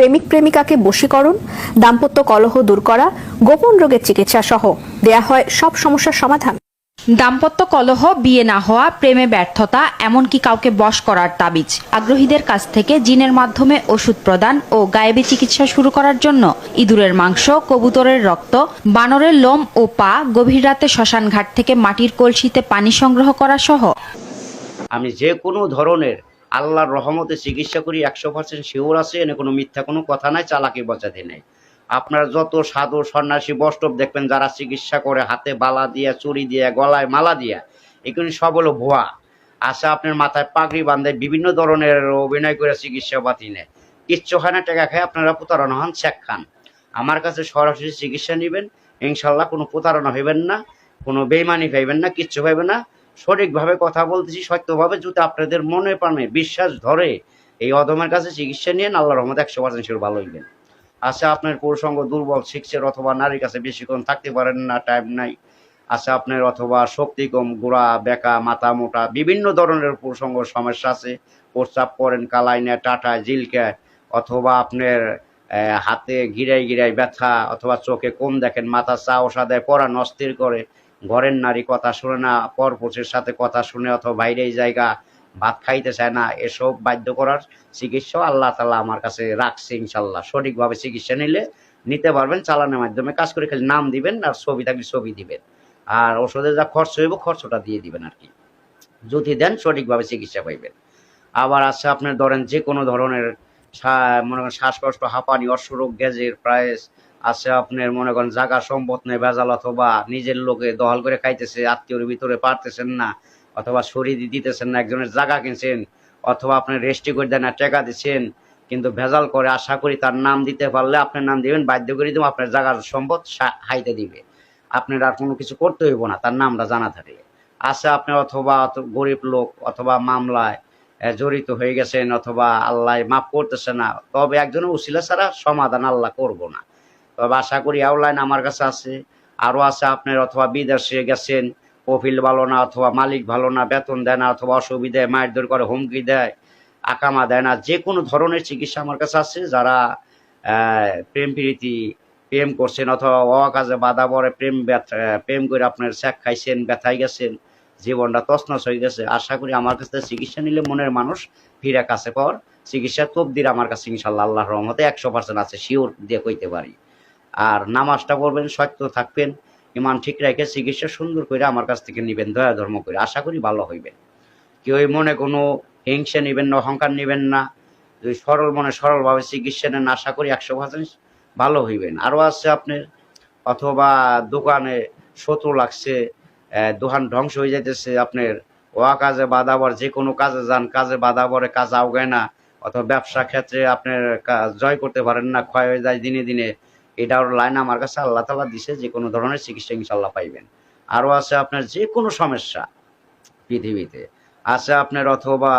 প্রেমিক প্রেমিকাকে বশীকরণ দাম্পত্য কলহ দূর করা গোপন রোগের চিকিৎসা সহ দেয়া হয় সব সমস্যার সমাধান। দাম্পত্য কলহ বিয়ে না হওয়া প্রেমে ব্যর্থতা এমনকি কাউকে বশ করার তাবিজ। আগ্রহীদের কাছ থেকে জিনের মাধ্যমে ওষুধ প্রদান ও গায়েবী চিকিৎসা শুরু করার জন্য ইঁদুরের মাংস কবুতরের রক্ত বানরের লোম ও পা গভীর রাতে শ্মশান ঘাট থেকে মাটির কলসিতে পানি সংগ্রহ করা সহ। আমি যে কোনো ধরনের আল্লাহর রহমতে চিকিৎসা করি, একশো পার্সেন্ট শিওর আছে, এনে কোনো মিথ্যা কোনো কথা নাই, চালাকি বচাতে নেই। আপনার যত সাধু, সন্ন্যাসী বষ্টব দেখবেন, যারা চিকিৎসা করে, হাতে বালা দিয়ে, চুরি দিয়ে, গলায় মালা দিয়ে, এগুলি সব হলো ভুয়া। আসে আপনার মাথায় পাগড়ি বাঁধে, বিভিন্ন ধরনের অভিনয় করে চিকিৎসা পাতি নেয়। কিচ্ছু হয় না, টাকা খায়, আপনারা প্রতারণা হন শেখ খান। আমার কাছে সরাসরি চিকিৎসা নেবেন, ইনশাল্লাহ কোনো প্রতারণা হইবেন না, কোনো বেইমানি পাইবেন না, কিচ্ছু পাইবেন না। সঠিকভাবে কথা বলতেছি, সত্যভাবে যদি আপনাদের মনে প্রাণে বিশ্বাস ধরে, এই অধমের কাছে চিকিৎসা নিয়ে আল্লাহ রহমত একশো পার্সেন্ট শিওর ভালো হইবেন। আছে আপনার পুরুষঙ্গ দুর্বল, শিখছেন অথবা নারীর কাছে বেশিক্ষণ থাকতে পারেন না টাইম নাই। আছে আপনার অথবা শক্তি কম, গোড়া, বেকা, মাথা মোটা, বিভিন্ন ধরনের পুরুষঙ্গ সমস্যা আছে। প্রস্রাব করেন কালাইনে টাটা জিলকায় অথবা আপনার হাতে গিরাই গিরাই ব্যথা, অথবা চোখে কম দেখেন, মাথা চা, ওষা দেয়, পড়া নস্থির করে ঘরের নারী কথা শুনে না পরপুষের সাথে কথা শুনে অথবা বাইরে এই জায়গা ভাত খাইতে চায় না, এসব বাধ্য করার চিকিৎসা আল্লাহ তালা আমার কাছে রাখছে ইনশাল্লাহ সঠিকভাবে চিকিৎসা নিলে নিতে পারবেন, চালানোর মাধ্যমে কাজ করে খালি নাম দিবেন আর ছবি থাকলে ছবি দিবেন। আর ওষুধে যা খরচ হইব, খরচটা দিয়ে দিবেন আর কি। যদি দেন, সঠিকভাবে চিকিৎসা পাইবেন। আবার আছে আপনার ধরেন যে কোনো ধরনের মনে করেন শ্বাসকষ্ট, হাঁপানি অশ্বরোগ গ্যাজের প্রাইস আছে আপনার মনে করেন জায়গা সম্পদ নেই, ভেজাল অথবা নিজের লোকে দহল করে খাইতেছে, আত্মীয়র ভিতরে পারতেছেন না, অথবা শরীর দিতেছেন না, একজনের জায়গা কিনছেন, অথবা আপনি রেস্টি করে দেন না টাকা দিচ্ছেন, কিন্তু ভেজাল করে আশা করি তার নাম দিতে পারলে আপনার নাম দিবেন, বাধ্য করে দেবো আপনার জাগার সম্পদ হাইতে দিবে। আপনার আর কোনো কিছু করতে হইব না, তার নামটা জানা থাকে। আছে আপনি অথবা গরিব লোক অথবা মামলায় জড়িত হয়ে গেছেন অথবা আল্লাহ মাফ করতেছে না, তবে একজনের উসিলা ছাড়া সমাধান আল্লাহ করব না। তবে আশা করি অনলাইন আমার কাছে আছে। আরও আছে আপনার অথবা বিদেশে গেছেন প্রফিল ভালো না অথবা মালিক ভালো না, বেতন দেয় না অথবা অসুবিধায় মায়ের দর করে হুমকি দেয়, আকামা দেয় না, যে কোনো ধরনের চিকিৎসা আমার কাছে আছে। যারা প্রেম প্রীতি, প্রেম করছেন অথবা অকাজে বাধা পড়ে, প্রেম প্রেম করে আপনার শেখ খাইছেন, ব্যথায় গেছেন, জীবনটা তছনছ হয়ে গেছে, আশা করি আমার কাছে চিকিৎসা নিলে মনের মানুষ ফিরে কাছে পাওয়ার। চিকিৎসা তবদির আমার কাছে ইনশাল্লাহ আল্লাহ রহমতে একশো পার্সেন্ট আছে শিওর দিয়ে কইতে পারি। আর নামাজটা পড়বেন, সত্য থাকবেন, ইমান ঠিক রেখে চিকিৎসা সুন্দর করে আমার কাছ থেকে নিবেন, দয়া ধর্ম করে। আশা করি ভালো হইবেন। কেউ মনে কোনো হিংসা নিবেন না, অহংকার নিবেন না। যদি সরল মনে সরলভাবে চিকিৎসা নেন, আশা করি একশো পার্সেন্ট ভালো হইবেন। আরও আছে আপনার, অথবা দোকানে শত্রু লাগছে দোকান ধ্বংস হয়ে যাইতেছে, আপনার ওয়া কাজে পড়ে, যে কোনো কাজে যান, কাজে পড়ে, কাজ আওগায় না, অথবা ব্যবসা ক্ষেত্রে আপনার জয় করতে পারেন না, ক্ষয় হয়ে যায় দিনে দিনে। এটার লাইন আমার কাছে আল্লাহ তালা দিছে, যে কোনো ধরনের চিকিৎসা ইনশাল্লাহ পাইবেন। আরও আছে আপনার যে কোনো সমস্যা পৃথিবীতে, আছে আপনার অথবা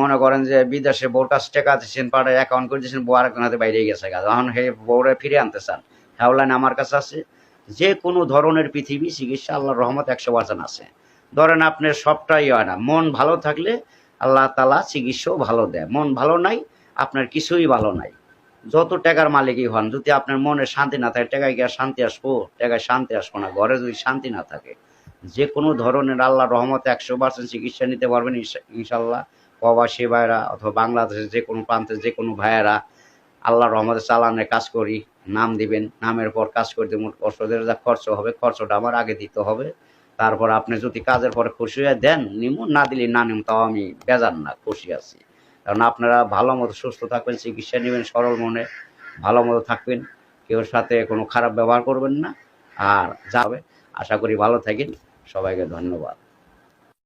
মনে করেন যে বিদেশে বউর কাছ টাকা দিচ্ছেন পাড়ে অ্যাকাউন্ট করে দিচ্ছেন বউ আরেকজন হাতে বাইরে গেছে গা। তখন হে বউরে ফিরে আনতে চান হ্যাঁ লাইন আমার কাছে আছে। যে কোনো ধরনের পৃথিবী চিকিৎসা আল্লাহর রহমত একশো পার্সেন্ট আছে। ধরেন আপনার সবটাই হয় না, মন ভালো থাকলে আল্লাহ তালা চিকিৎসাও ভালো দেয়, মন ভালো নাই, আপনার কিছুই ভালো নাই। যত টাকার মালিকই হন, যদি আপনার মনে শান্তি না থাকে, টাকায় গিয়ে শান্তি আসব, টাকায় শান্তি আসব না। ঘরে যদি শান্তি না থাকে, যে কোনো ধরনের আল্লাহ রহমতে একশো পার্সেন্ট চিকিৎসা নিতে পারবেন ইনশাল্লাহ। প্রবাসী ভাইরা অথবা বাংলাদেশের যে কোনো প্রান্তের যে কোনো ভাইয়েরা আল্লাহ রহমতে চালানে কাজ করি, নাম দিবেন, নামের পর কাজ করে দেবেন ওষুধের যা খরচ হবে, খরচটা আমার আগে দিতে হবে। তারপর আপনি যদি কাজের পরে খুশি হয়ে দেন, নিমু, না দিলে না নিমু, তাও আমি বেজান না, খুশি আছি। কারণ আপনারা ভালো মতো সুস্থ থাকবেন, চিকিৎসা নেবেন সরল মনে, ভালো মতো থাকবেন। কেউ সাথে কোনো খারাপ ব্যবহার করবেন না। আর যাবে আশা করি ভালো থাকেন। সবাইকে ধন্যবাদ।